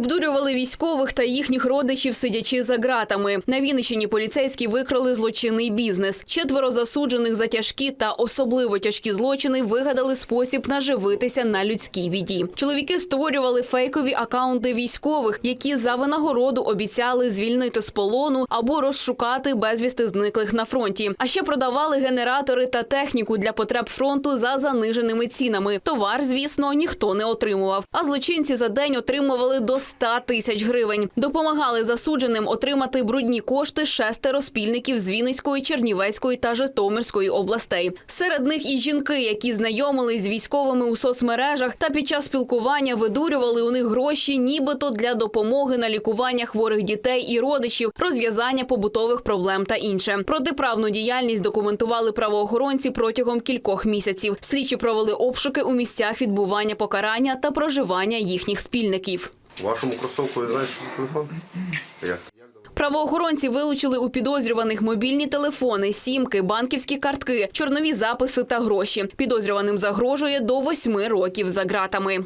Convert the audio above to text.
Обдурювали військових та їхніх родичів, сидячи за ґратами. На Вінниччині поліцейські викрали злочинний бізнес. Четверо засуджених за тяжкі та особливо тяжкі злочини вигадали спосіб наживитися на людській біді. Чоловіки створювали фейкові акаунти військових, які за винагороду обіцяли звільнити з полону або розшукати безвісти зниклих на фронті. А ще продавали генератори та техніку для потреб фронту за заниженими цінами. Товар, звісно, ніхто не отримував. А злочинці за день отримували до 100 тисяч гривень. Допомагали засудженим отримати брудні кошти шестеро спільників з Вінницької, Чернівецької та Житомирської областей. Серед них і жінки, які знайомились з військовими у соцмережах та під час спілкування видурювали у них гроші, нібито для допомоги на лікування хворих дітей і родичів, розв'язання побутових проблем та інше. Протиправну діяльність документували правоохоронці протягом кількох місяців. Слідчі провели обшуки у місцях відбування покарання та проживання їхніх спільників. Вашому кросовку знаєш, що за телефон? Як? Правоохоронці вилучили у підозрюваних мобільні телефони, сімки, банківські картки, чорнові записи та гроші. Підозрюваним загрожує до восьми років за ґратами.